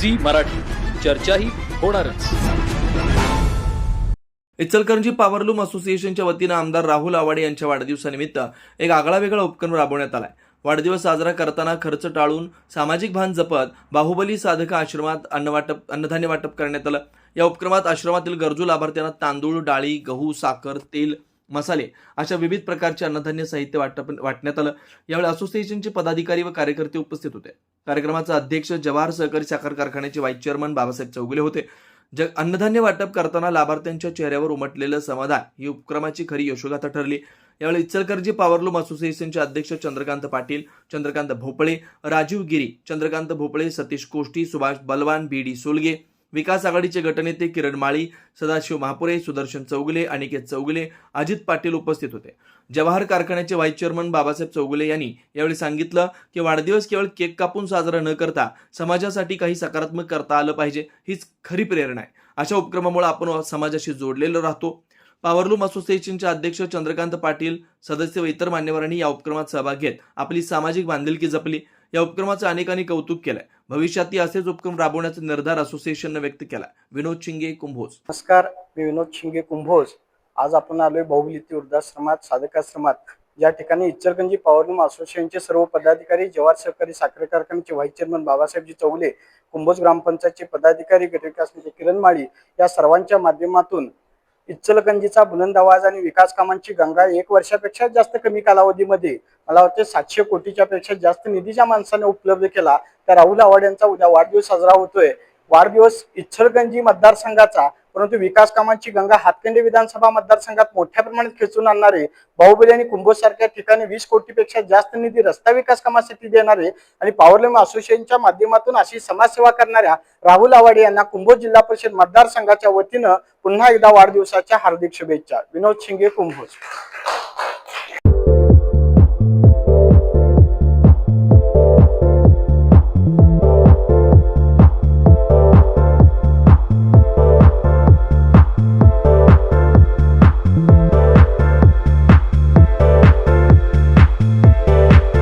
Zee Marathi. चर्चाही होणारच. Ichalkaranji powerloom असोसिएशनच्या वतीनं आमदार राहुल आवाडे यांच्या वाढदिवसानिमित्त एक आगळा वेगळा उपक्रम राबवण्यात आलाय. वाढदिवस साजरा करताना खर्च टाळून सामाजिक भान जपत बाहुबली साधका आश्रमात अन्नवाटप अन्नधान्य वाटप करण्यात आलं. या उपक्रमात आश्रमातील गरजू लाभार्थ्यांना तांदूळ डाळी गहू साखर तेल मसाले अशा विविध प्रकारचे अन्नधान्य साहित्य वाटप वाटण्यात आलं. यावेळी असोसिएशनचे पदाधिकारी व कार्यकर्ते उपस्थित होते. कार्यक्रमाचा अध्यक्ष जवाहर सहकारी साखर कारखान्याचे व्हाईस चेअरमन बाबासाहेब चौगुले होते. जग अन्नधान्य वाटप करताना लाभार्थ्यांच्या चेहऱ्यावर उमटलेलं समाधान ही उपक्रमाची खरी यशोगाथा ठरली. यावेळी इचलकरजी पॉवरलूम असोसिएशनचे अध्यक्ष चंद्रकांत पाटील चंद्रकांत भोपळे राजीव गिरी चंद्रकांत भोपळे सतीश कोष्टी सुभाष बलवान बी डी सोलगे विकास आघाडीचे गटनेते किरण माळी सदाशिव महापुरे सुदर्शन चौगुले अनिकेत चौगुले अजित पाटील उपस्थित होते. जवाहर कारखान्याचे व्हाईस चेअरमन बाबासाहेब चौगुले यांनी यावेळी सांगितलं की वाढदिवस केवळ केक कापून साजरा न करता समाजासाठी काही सकारात्मक करता आलं पाहिजे हीच खरी प्रेरणा आहे. अशा उपक्रमामुळे आपण समाजाशी जोडलेलो राहतो. पावरलूम असोसिएशनचे अध्यक्ष चंद्रकांत पाटील सदस्य व इतर मान्यवरांनी या उपक्रमात सहभाग घेत आपली सामाजिक बांधिलकी जपली. या उपक्रमाचं अनेकांनी कौतुक केलंय. भविष्यातही असेच उपक्रम राबवण्याचा निर्धार असोसिएशननं व्यक्त केला विनोद शिंगे कुंभोज. नमस्कार मी विनोद शिंगे कुंभोज. आज आपण आलोय बाहुबली वृद्धाश्रमात साधकाश्रमात. या ठिकाणी इचलकंजी पॉवरलूम असोसिएशनचे सर्व पदाधिकारी जवाहर सहकारी साखर कारखान्याचे व्हाईस चेअरमन बाबासाहेबजी चौगले कुंभोज ग्रामपंचायतचे पदाधिकारी गटविकास किरण माळी या सर्वांच्या माध्यमातून इचलकंजीचा बुलंद आवाज आणि विकास कामांची गंगा एक वर्षापेक्षा जास्त कमी कालावधीमध्ये मला वाटते सातशे कोटीच्या पेक्षा जास्त निधीच्या माणसाने उपलब्ध केला. तर राहुल आवाड यांचा उद्या वाढदिवस साजरा होतोय. वाढदिवस इचलकंजी मतदारसंघाचा परंतु विकास कामांची गंगा हातकंडी विधानसभा मतदारसंघात मोठ्या प्रमाणात खेचून आणणारे बाहुबली आणि कुंभोज सारख्या ठिकाणी वीस कोटीपेक्षा जास्त निधी रस्ता विकास कामासाठी देणारे आणि पॉवरलूम असोसिएशनच्या माध्यमातून अशी समाजसेवा करणाऱ्या राहुल आवाडे यांना कुंभोज जिल्हा परिषद मतदारसंघाच्या वतीनं पुन्हा एकदा वाढदिवसाच्या हार्दिक शुभेच्छा. विनोद शिंगे कुंभोज.